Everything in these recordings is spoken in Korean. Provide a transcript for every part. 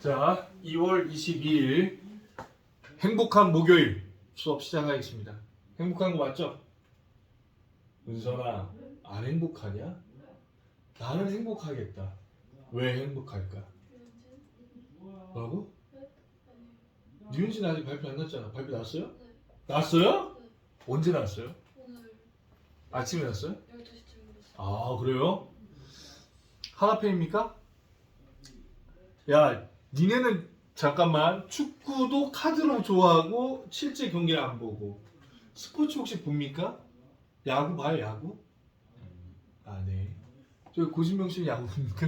자, 2월 22일 행복한 목요일 수업 시작하겠습니다. 행복한 거 맞죠? 은선아, 안 행복하냐? 나는 행복하겠다. 왜 행복할까? 뭐라고? 니은진 아직 발표 안 났잖아. 발표 났어요? 났어요? 언제 났어요? 아침에 났어요? 12시쯤 됐어요. 아 그래요? 하나팬입니까? 야 니네는 잠깐만 축구도 카드로 좋아하고 실제 경기를 안 보고 스포츠 혹시 봅니까? 야구 봐요 야구? 아 네 저 고진명 씨 야구 봅니까?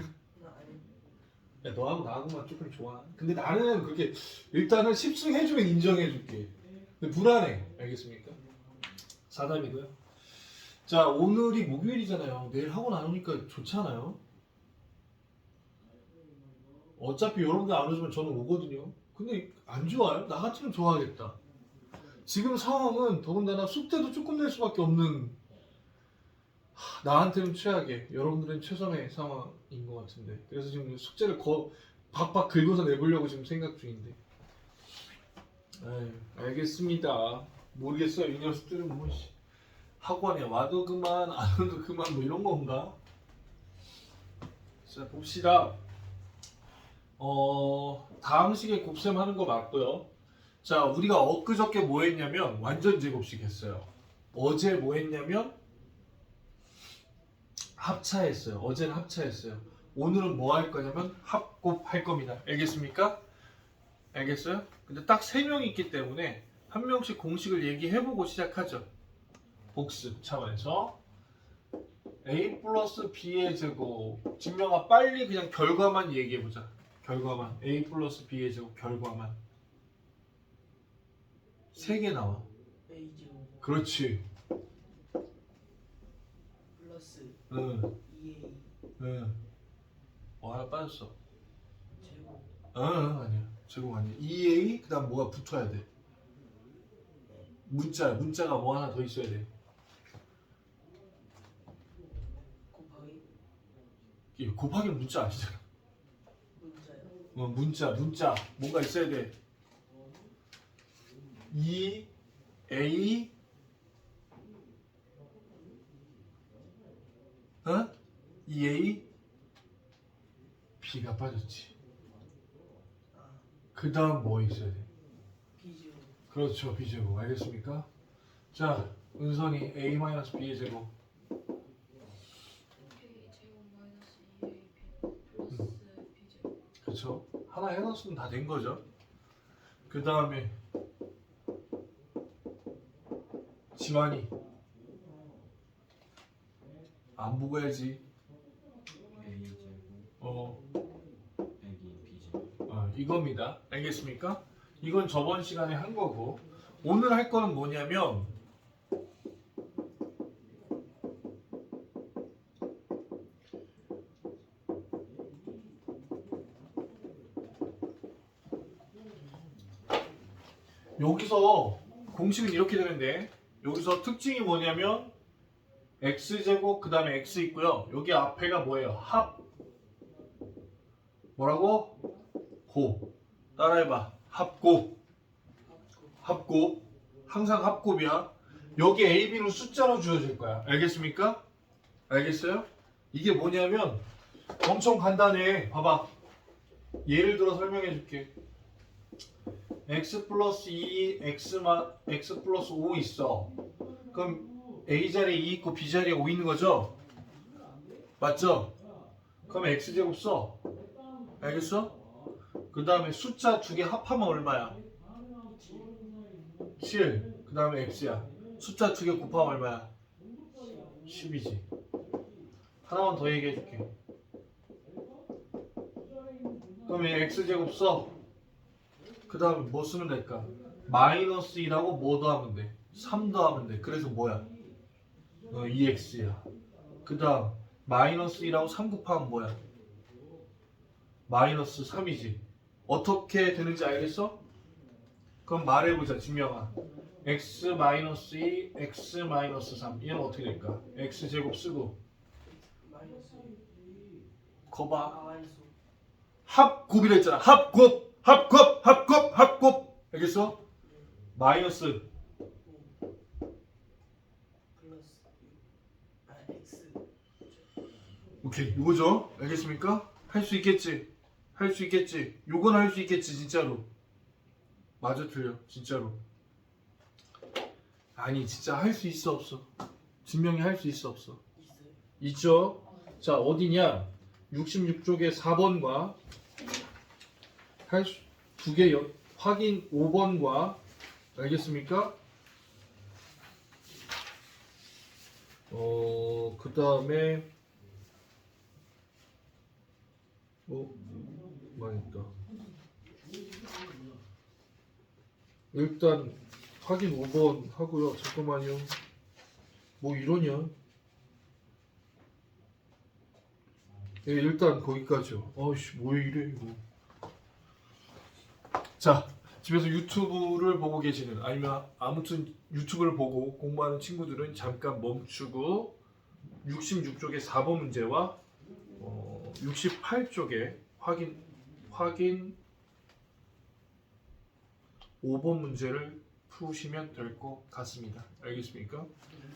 야 너하고 나하고만 조금 좋아 근데 나는 그렇게 일단은 10승 해주면 인정해줄게 근데 불안해 알겠습니까? 사담이고요 자 오늘이 목요일이잖아요. 내일 안 오니까 좋잖아요. 어차피 여러분들 안 오시면 저는 오거든요. 근데 안 좋아요? 나 같으면 좋아하겠다. 지금 상황은 더군다나 숙제도 조금 낼 수밖에 없는 하, 나한테는 최악의 여러분들은 최선의 상황인 것 같은데 그래서 지금 숙제를 거, 박박 긁어서 내보려고 지금 생각 중인데 에이, 알겠습니다 모르겠어요 이 녀석들은 뭐 씨. 학원에 와도 그만 안 와도 그만 뭐 이런 건가? 자 봅시다. 어 다음 시기에 곱셈 하는 거 맞고요. 자 우리가 엊그저께 뭐 했냐면 완전 제곱식 했어요. 어제 뭐 했냐면 합차했어요. 어제는 합차했어요. 오늘은 뭐 할 거냐면 합곱 할 겁니다. 알겠습니까? 알겠어요? 근데 딱세 명이 있기 때문에 한 명씩 공식을 얘기해보고 시작하죠. 복습 차원에서 a 플러스 b의 제곱 진명아 빨리 그냥 결과만 얘기해보자 결과만 a 플러스 b의 제곱 결과만. 세 개 나와. A 제곱. 그렇지. 플러스 응. 2A 응. 어 하나 빠졌어. 제곱. 응 아니야. 제곱 아니야. 2a 그 다음 뭐가 붙어야 돼? 문자 문자가 뭐 하나 더 있어야 돼? 곱하기? 이게 곱하기는 문자 아니잖아 어, 문자, 문자. 뭔가 있어야 돼. 2, A, 어? 2A, B가 빠졌지. 아그 다음 뭐 있어야 돼? B 제곱 그렇죠, B제곱. 알겠습니까? 자, 은선이 A-B의 제곱. A 제곱 마이너스 2AB 플러스 B 제곱. 그렇죠. 하나 해놨으면 다 된 거죠. 그 다음에 지환이 안 보고 해야지. 어, 어, 이겁니다. 알겠습니까? 이건 저번 시간에 한 거고 오늘 할 거는 뭐냐면 여기서 공식은 이렇게 되는데 여기서 특징이 뭐냐면 x제곱 그 다음에 x 있고요. 여기 앞에가 뭐예요? 합. 뭐라고? 곱 따라해봐. 합곱 합곱 항상 합곱이야. 여기 A, B는 숫자로 주어질 거야. 알겠습니까? 알겠어요? 이게 뭐냐면 엄청 간단해. 봐봐. 예를 들어 설명해 줄게 x 플러스 2, x마, x 플러스 5 있어 그럼 A 자리에 2 있고 B 자리에 5 있는 거죠? 맞죠? 그럼 x제곱 써 알겠어? 그 다음에 숫자 두 개 합하면 얼마야? 7. 그 다음에 x야. 숫자 두 개 곱하면 얼마야? 10이지. 하나만 더 얘기해 줄게. 그럼 얘 x제곱 써. 그 다음에 뭐 쓰면 될까? 마이너스 2라고 뭐 더하면 돼? 3 더하면 돼. 그래서 뭐야? 어, 2x야. 그 다음 마이너스 2라고 3 곱하면 뭐야? 마이너스 3이지. 어떻게 되는지 알겠어? 그럼 말해보자, 진명아. x 마이너스 2, x 마이너스 3. 얘는 어떻게 될까? x 제곱 쓰고. 거봐. 아 합곱이라 했잖아. 합곱, 합곱, 합곱, 합곱. 알겠어? 마이너스 오케이 이거죠? 알겠습니까? 할 수 있겠지? 할 수 있겠지? 요건 할 수 있겠지 진짜로 맞아 틀려 진짜로 아니 진짜 할 수 있어 없어 증명이 할 수 있어 없어? 있죠? 자 어디냐 66쪽에 4번과 할두개 확인 5번과 알겠습니까? 어, 그 다음에, 어, 망했다. 일단, 확인 5번 하고요. 잠깐만요. 뭐 이러냐? 예, 일단 거기까지요. 어이씨, 뭐 이래, 이거. 자, 집에서 유튜브를 보고 계시는 아니면 아무튼 유튜브를 보고 공부하는 친구들은 잠깐 멈추고 66쪽의 4번 문제와 어, 68쪽에 확인 확인 5번 문제를 푸시면 될 것 같습니다. 알겠습니까?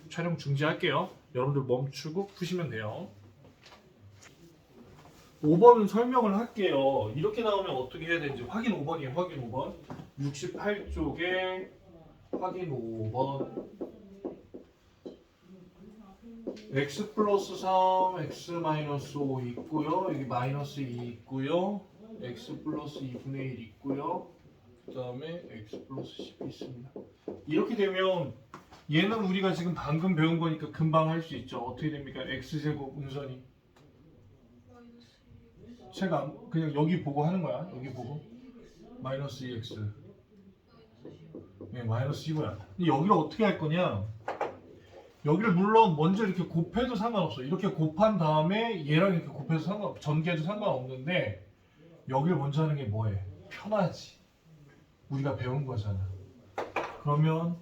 촬영 중지할게요. 여러분들 멈추고 푸시면 돼요. 5번은 설명을 할게요. 이렇게 나오면 어떻게 해야 되는지 확인 5번이에요. 확인 5번. 68쪽에 확인 5번. x 플러스 3, x 마이너스 5 있고요. 여기 마이너스 2 있고요. x 플러스 2분의 1 있고요. 그 다음에 x 플러스 10 있습니다. 이렇게 되면 얘는 우리가 지금 방금 배운 거니까 금방 할 수 있죠. 어떻게 됩니까? x제곱 운선이. 마이너스 2x 제가 그냥 여기 보고 하는 거야. 여기 보고 마이너스 2x. 마이너스 10 네, 마이너스 15야. 근데 여기를 어떻게 할 거냐? 여기를 물론 먼저 이렇게 곱해도 상관없어. 이렇게 곱한 다음에 얘랑 이렇게 곱해도 상관, 전개해도 상관없는데 여기를 먼저 하는 게 뭐해? 편하지. 우리가 배운 거잖아. 그러면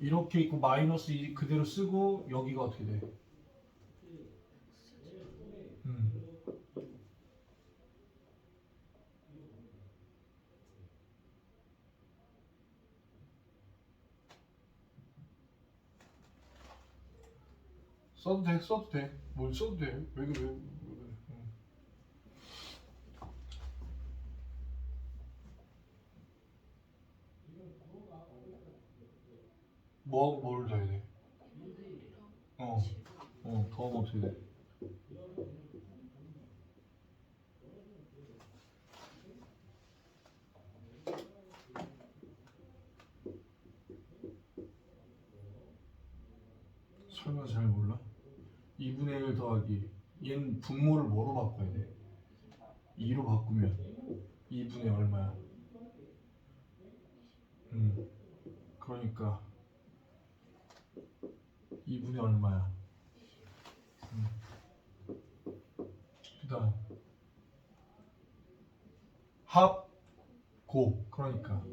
이렇게 있고 마이너스 2 그대로 쓰고 여기가 어떻게 돼? 음. 써도 돼, 써도 돼. 뭘 써도 돼. 왜 그래? 왜 그래? 응. 뭐, 뭘 더해야 돼? 2분의 1이랑 어, 10 어, 더하면 어떻게 돼? 설마 잘 몰라? 2분의 1 더하기 얘는 분모를 뭐로 바꿔야 돼? 2로 바꾸면 2분의 얼마야? 음 그러니까 2분의 얼마야? 음. 그 다음 합고 그러니까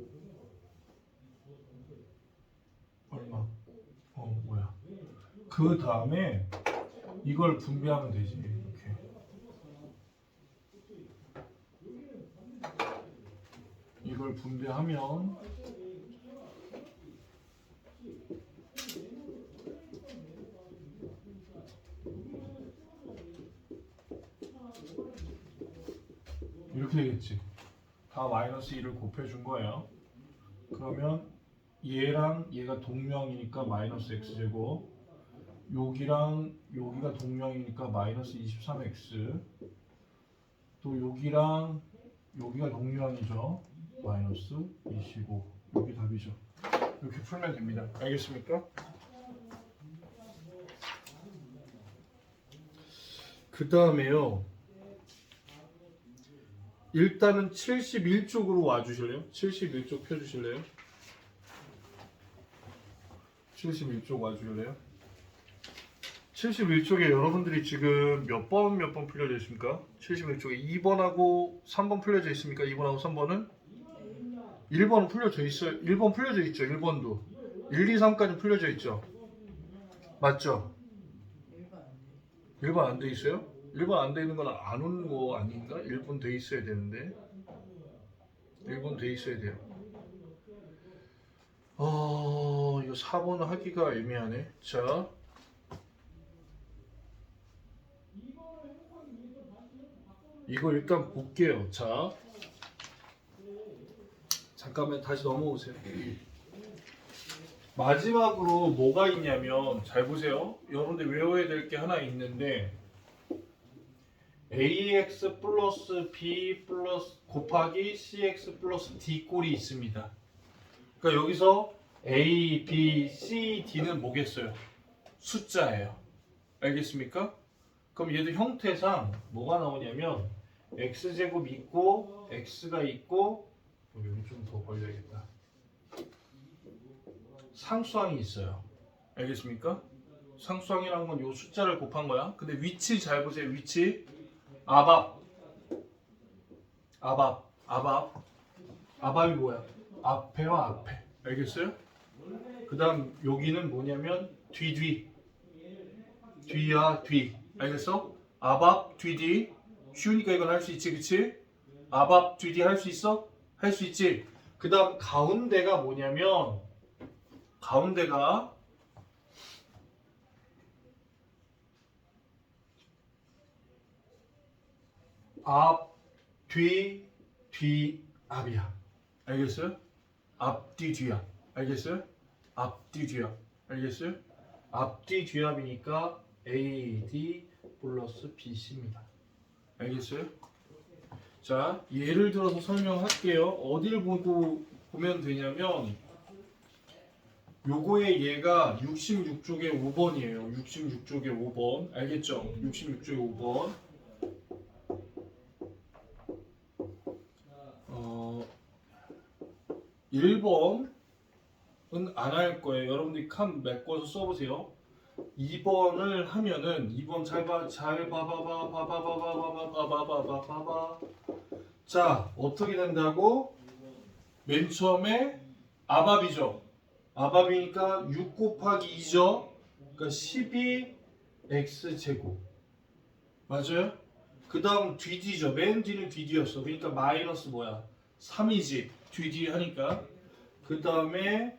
얼마? 어 뭐야? 그 다음에 이걸 분배하면 되지 이걸 분배하면 이렇게 되겠지. 다 마이너스 1을 곱해준 거예요. 그러면 얘랑 얘가 동명이니까 마이너스 x제곱 여기랑 여기가 동명이니까 마이너스 23x 또 여기랑 여기가 동명이죠 마이너스 25 여기 답이죠 이렇게 풀면 됩니다 알겠습니까? 그 다음에요 일단은 71쪽으로 와주실래요? 71쪽 펴주실래요? 71쪽 와주실래요? 71쪽에 여러분들이 지금 몇 번 몇번 풀려져 있습니까? 71쪽에 2번하고 3번 풀려져 있습니까? 2번하고 3번은? 1번은 풀려져 있어요. 1번 풀려져 있죠. 1번도. 1, 2, 3까지 풀려져 있죠. 맞죠? 일반 안 돼. 1번 안 돼 있어요? 1번 안 되는 건 안 오는 거 아닌가? 1번 돼 있어야 되는데 1번 돼 있어야 돼요 어 이거 4번 하기가 애매하네 자 이거 일단 볼게요 자 잠깐만 다시 넘어오세요 마지막으로 뭐가 있냐면 잘 보세요 여러분들 외워야 될 게 하나 있는데 ax 플러스 b 플러스 곱하기 cx 플러스 d 꼴이 있습니다. 그러니까 여기서 a, b, c, d는 뭐겠어요? 숫자예요. 알겠습니까? 그럼 얘도 형태상 뭐가 나오냐면 x 제곱 있고 x가 있고 어, 여기 좀 더 벌려야겠다. 상수항이 있어요. 알겠습니까? 상수항이라는 건 요 숫자를 곱한 거야. 근데 위치 잘 보세요. 위치. 아밥. 아밥. 아밥. 아밥이 뭐야? 앞에와 앞에. 알겠어요? 그 다음 여기는 뭐냐면 뒤뒤. 뒤야 뒤. 알겠어? 아밥 뒤뒤. 쉬우니까 이건 할 수 있지, 그치? 아밥 뒤뒤 할 수 있어? 할 수 있지. 그 다음 가운데가 뭐냐면 가운데가 앞, 뒤, 뒤, 앞이야. 알겠어요? 앞, 뒤, 뒤야. 알겠어요? 앞, 뒤, 뒤야. 알겠어요? 앞, 뒤, 뒤합이니까 A, D 플러스 BC입니다. 알겠어요? 자, 예를 들어서 설명할게요. 어디를 보고 보면 되냐면 요거의 얘가 66쪽의 5번이에요. 66쪽의 5번. 알겠죠? 66쪽의 5번. 어, 1번은 안 할 거예요. 여러분들이 칸 메꿔서 써보세요. 2번을 하면은 2번 잘 봐, 잘 봐봐봐, 봐봐봐봐봐봐, 봐봐봐봐봐. 자, 어떻게 된다고? 맨 처음에 아밥이죠. 아밥이니까 6 곱하기 2죠. 그러니까 12x 제곱. 맞아요? 그 다음 뒤뒤죠. 맨 뒤는 뒤뒤였어. 그러니까 마이너스 뭐야? 3이지. 뒤뒤 하니까. 그 다음에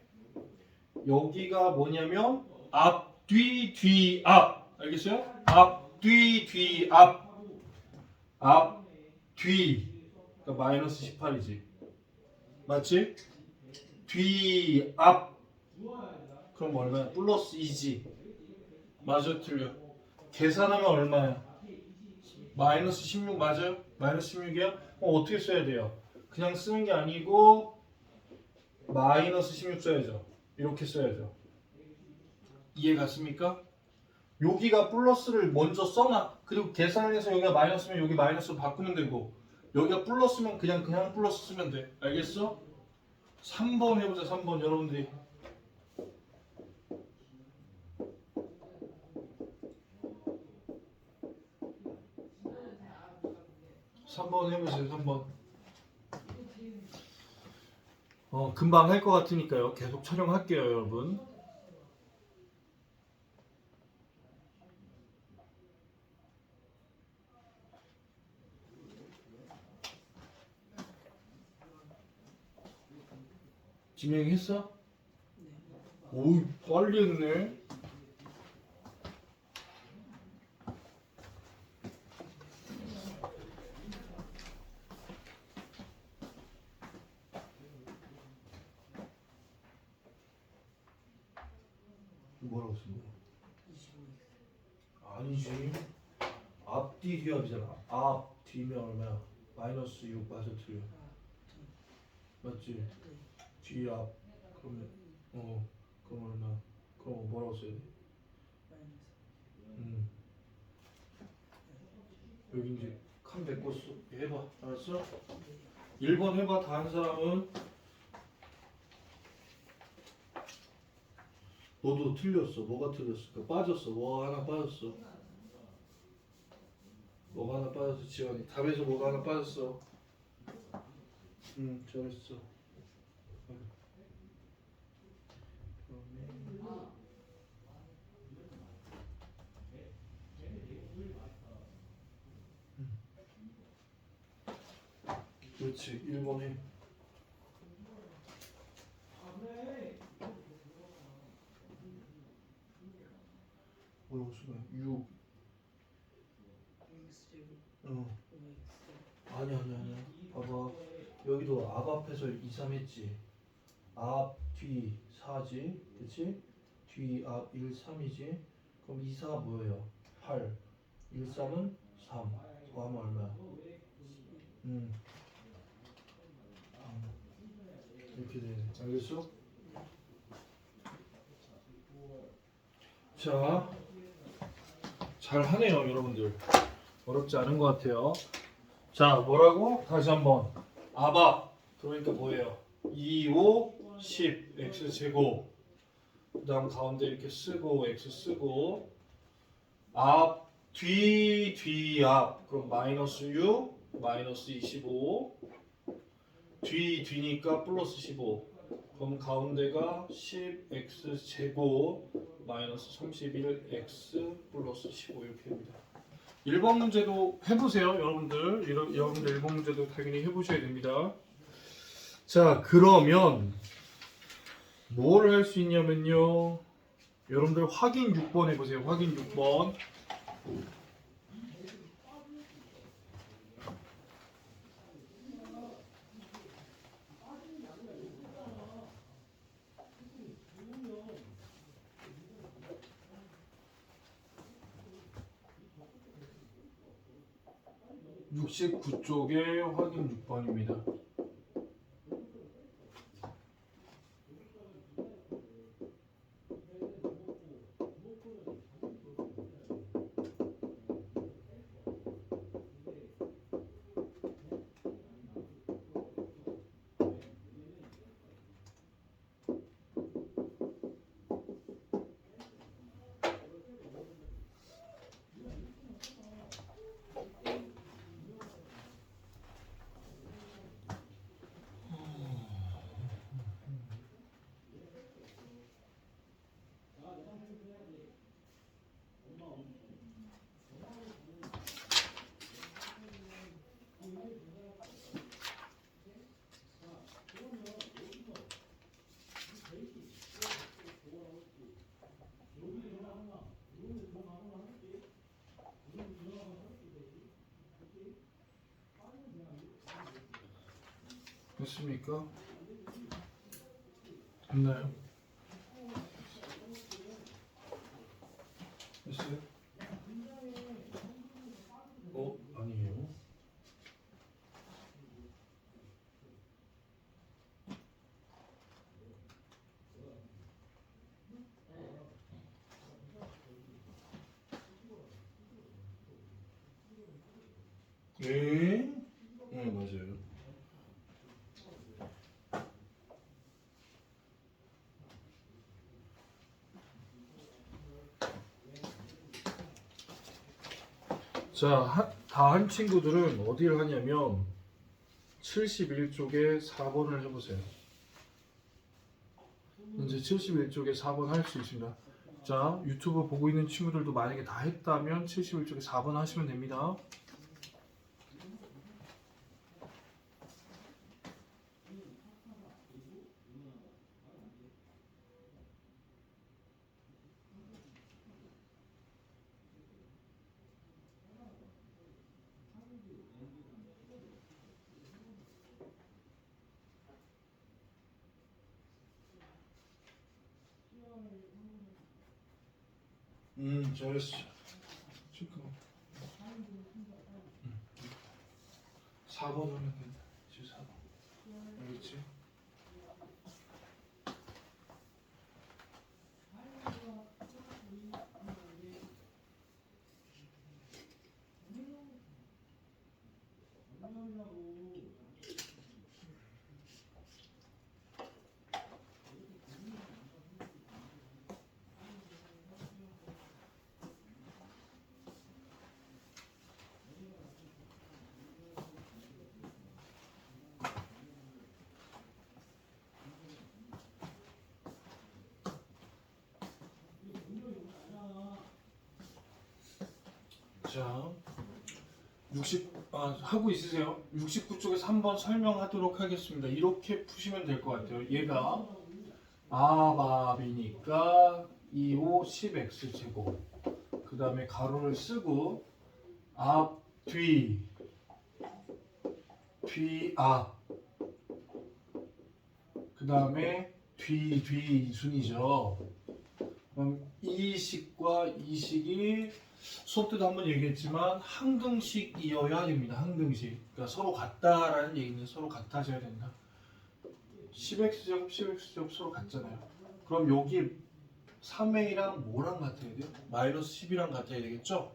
여기가 뭐냐면 앞, 뒤, 뒤, 앞. 알겠어요? 앞, 뒤, 뒤, 앞. 앞, 뒤. 그러니까 마이너스 18이지. 맞지? 뒤, 앞. 그럼 얼마야? 플러스 2지. 맞아, 틀려. 계산하면 얼마야? 마이너스 16 맞아요? 마이너스 16이야? 어, 어떻게 써야 돼요? 그냥 쓰는 게 아니고 마이너스 16 써야죠. 이렇게 써야죠. 이해 갔습니까? 여기가 플러스를 먼저 써놔. 그리고 계산을 해서 여기가 마이너스면 여기 마이너스로 바꾸면 되고 여기가 플러스면 그냥 그냥 플러스 쓰면 돼. 알겠어? 3번 해보자. 3번 여러분들이. 3번 해보세요. 3번. 어, 금방 할 것 같으니까요. 계속 촬영할게요, 여러분. 진행했어? 오이 빨리 했네. 뭐라고 쓴 거야? 25x. 아니지. 앞뒤 뒤합이잖아. 앞 뒤면 얼마야? 마이너스 6 맞아 틀려. 맞지? 네. 뒤앞 그러면 어 그럼 얼마? 그럼 뭐라고 써야 돼? 음. 여기 이제 칸 메꿔 써 해봐 알았어? 1번 해봐 다 한 사람은 너도 틀렸어 뭐가 틀렸을까 빠졌어 뭐 하나 빠졌어 뭐가 하나 빠졌어 지원이 답에서 뭐가 하나 빠졌어 응 잘했어 그렇지 1번 해 뭐라고 쓰냐 6 x 제곱 어. 5x 아니 아니 아니 봐봐 여기도 앞 앞에서 2, 3 했지 앞, 뒤 4지 그치? 뒤, 앞 1, 3이지 그럼 2, 4 뭐예요? 8 1, 3은 3 더하면 얼마야? 음. 음. 되네 알겠어? 자 잘 하네요 여러분들. 어렵지 않은 것 같아요. 자 뭐라고? 다시 한번. 아바. 그러니까 뭐예요? 2, 5, 10 x 제곱. 그 다음 가운데 이렇게 쓰고 x 쓰고. 앞, 뒤, 뒤, 앞. 그럼 마이너스 6 마이너스 25 뒤, 뒤니까 플러스 15 그럼 가운데가 10x 제곱 마이너스 31x 플러스 15 이렇게 됩니다. 1번 문제도 해보세요 여러분들. 이러- 여러분들 1번 문제도 당연히 해보셔야 됩니다. 자 그러면 뭘 할 수 있냐면요. 여러분들 확인 6번 해보세요. 확인 6번 육십구 쪽에 확인 6번입니다. 됐습니까? 됐나요? 됐어요? 어? 아니에요. 네? 네 맞아요. 자, 다 한 친구들은 어디를 하냐면 71쪽에 4번을 해보세요. 이제 71쪽에 4번 할 수 있습니다. 자, 유튜브 보고 있는 친구들도 만약에 다 했다면 71쪽에 4번 하시면 됩니다. 음, 잘했어. 잠깐만. 음. 4번 하면 된다. 지금 4번. 알겠지? 자, 60 아, 하고 있으세요? 69쪽에서 한번 설명하도록 하겠습니다. 이렇게 푸시면 될 것 같아요. 얘가 아밥이니까 25 10x 제곱. 그 다음에 가로를 쓰고 앞, 뒤, 뒤, 앞. 그 다음에 뒤, 뒤 순이죠. 그럼 이 식과 이 식이 수업 때도 한번 얘기했지만 항등식이어야 됩니다. 항등식. 그러니까 서로 같다라는 얘기는 서로 같아져야 된다. 10x제곱, 10x제곱 서로 같잖아요. 그럼 여기 3a랑 뭐랑 같아야 돼요? 마이너스 10이랑 같아야 되겠죠?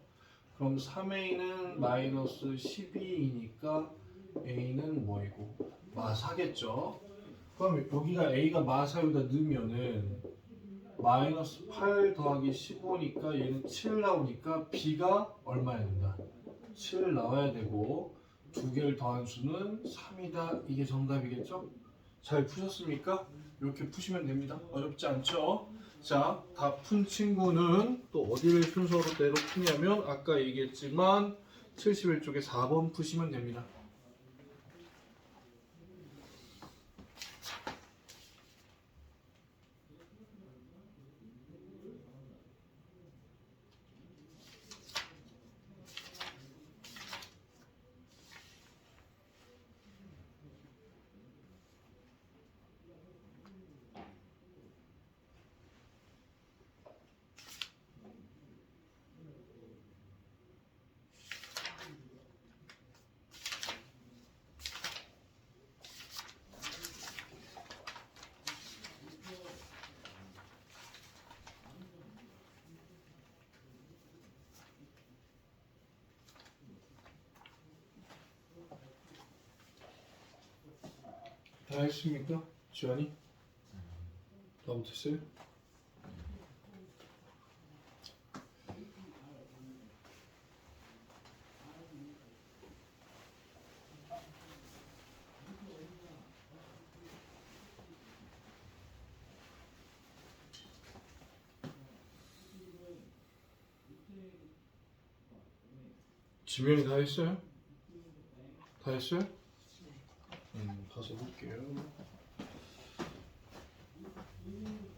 그럼 3a는 마이너스 12이니까 a는 뭐이고? 마사겠죠? 그럼 여기가 a가 마사여다 넣으면은 마이너스 8 더하기 15니까 얘는 7 나오니까 b가 얼마야 된다? 7 나와야 되고 두 개를 더한 수는 3이다. 이게 정답이겠죠? 잘 푸셨습니까? 이렇게 푸시면 됩니다. 어렵지 않죠? 자, 다 푼 친구는 또 어디를 순서대로 푸냐면 아까 얘기했지만 71쪽에 4번 푸시면 됩니다. 다 했습니까? 지환이? 다 못했어요? 지명이 다 했어요? 다 했어요? 음, 가서 볼게요. 음,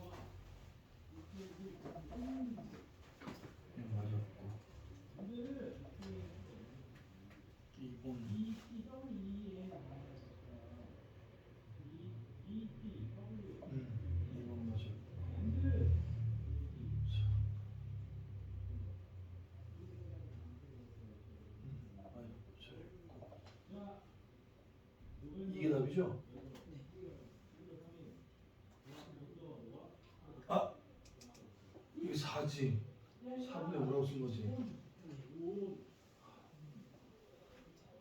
맞았고. 2번. 음, 2번 맞았고. 음, 맞았고. 이게 답이죠? 아! 4지 4분의 5라고 쓴 거지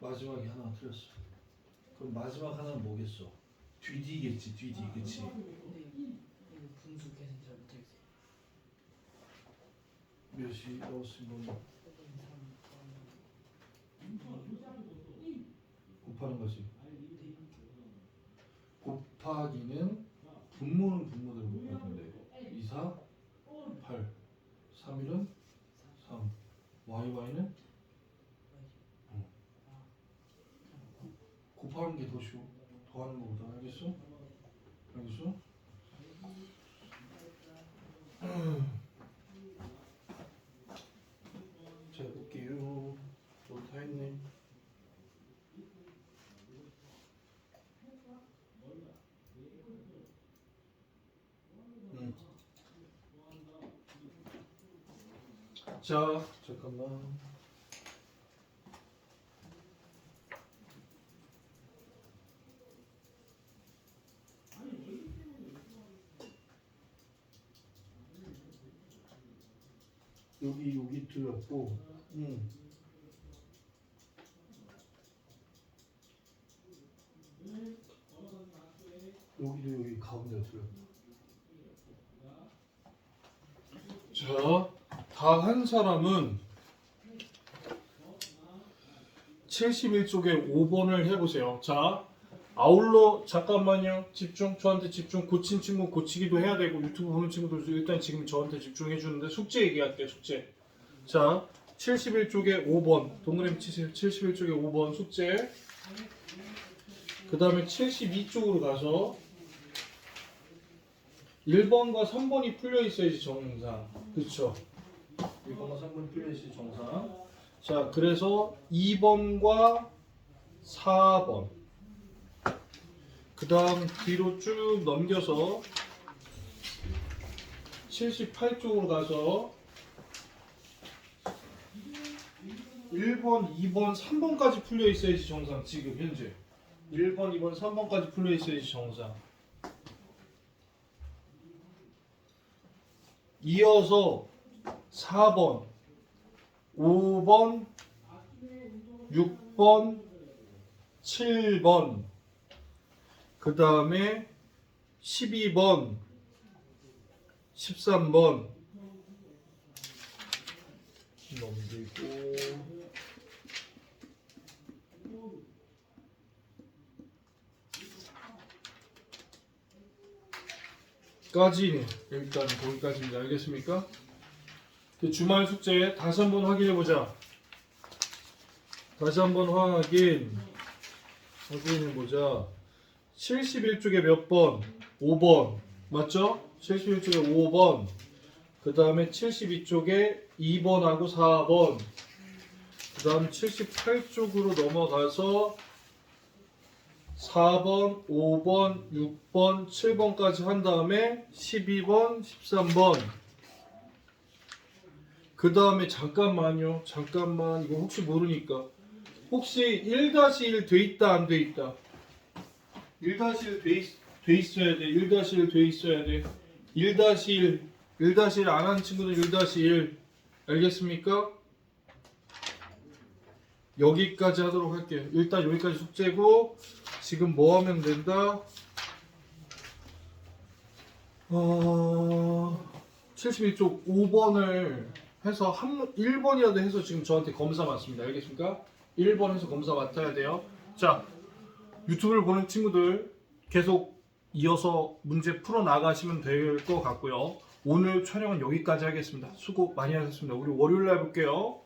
마지막에 하나 틀렸어 그럼 마지막 하나는 뭐겠어? 뒤디겠지 뒤디 그치? 근데 이거 분수 계산 잘 못하겠어요. 몇이라고 쓴 거니? 곱하는 거지 곱하기는 분모는 분모대로 곱할 건데 2, 4, 8 3일은? 3 y, y는? 곱하는 게 더 쉬워. 더하는 거보다. 알겠어? 알겠어? 자 볼게요 뭐다 했네 음. 자 잠깐만. 여기 여기 들었고. 음. 여기도 여기 가운데 들었다 자, 다 한 사람은 71쪽에 5번을 해보세요. 자, 아울러 잠깐만요. 집중. 저한테 집중. 고친 친구 고치기도 해야 되고 유튜브 보는 친구들 일단 지금 저한테 집중해 주는데 숙제 얘기할게요. 숙제. 자, 71쪽에 5번 동그라미 치세요 71쪽에 5번 숙제 그 다음에 72쪽으로 가서 1번과 3번이 풀려 있어야지 정상 그쵸 1번과 3번이 풀려 있어야지 정상. 자 그래서 2번과 4번. 그 다음 뒤로 쭉 넘겨서 78쪽으로 가서 1번, 2번, 3번까지 풀려 있어야지 정상 지금 현재. 1번, 2번, 3번까지 풀려 있어야지 정상. 이어서 4번, 5번, 6번, 7번 그 다음에 12번 13번 넘기고 까지 일단 거기까지입니다. 알겠습니까? 그 주말 숙제 다시 한번 확인해 보자. 다시 한번 확인 확인해 보자. 71쪽에 몇 번? 5번 맞죠? 71쪽에 5번 그 다음에 72쪽에 2번하고 4번 그 다음 78쪽으로 넘어가서 4번, 5번, 6번, 7번까지 한 다음에 12번, 13번 그 다음에 잠깐만요. 잠깐만. 이거 혹시 모르니까. 혹시 1-1 돼 있다 안 돼 있다? 1-1 돼, 있, 돼 있어야 돼. 1-1 돼 있어야 돼. 1-1 1-1안한 친구는 1-1 알겠습니까? 여기까지 하도록 할게요. 일단 여기까지 숙제고 지금 뭐 하면 된다? 어... 71쪽 5번을 해서 한 1번이라도 해서 지금 저한테 검사 맞습니다. 알겠습니까? 1번 해서 검사 맡아야 돼요. 자, 유튜브를 보는 친구들 계속 이어서 문제 풀어 나가시면 될 것 같고요. 오늘 촬영은 여기까지 하겠습니다. 수고 많이 하셨습니다. 우리 월요일 날 볼게요.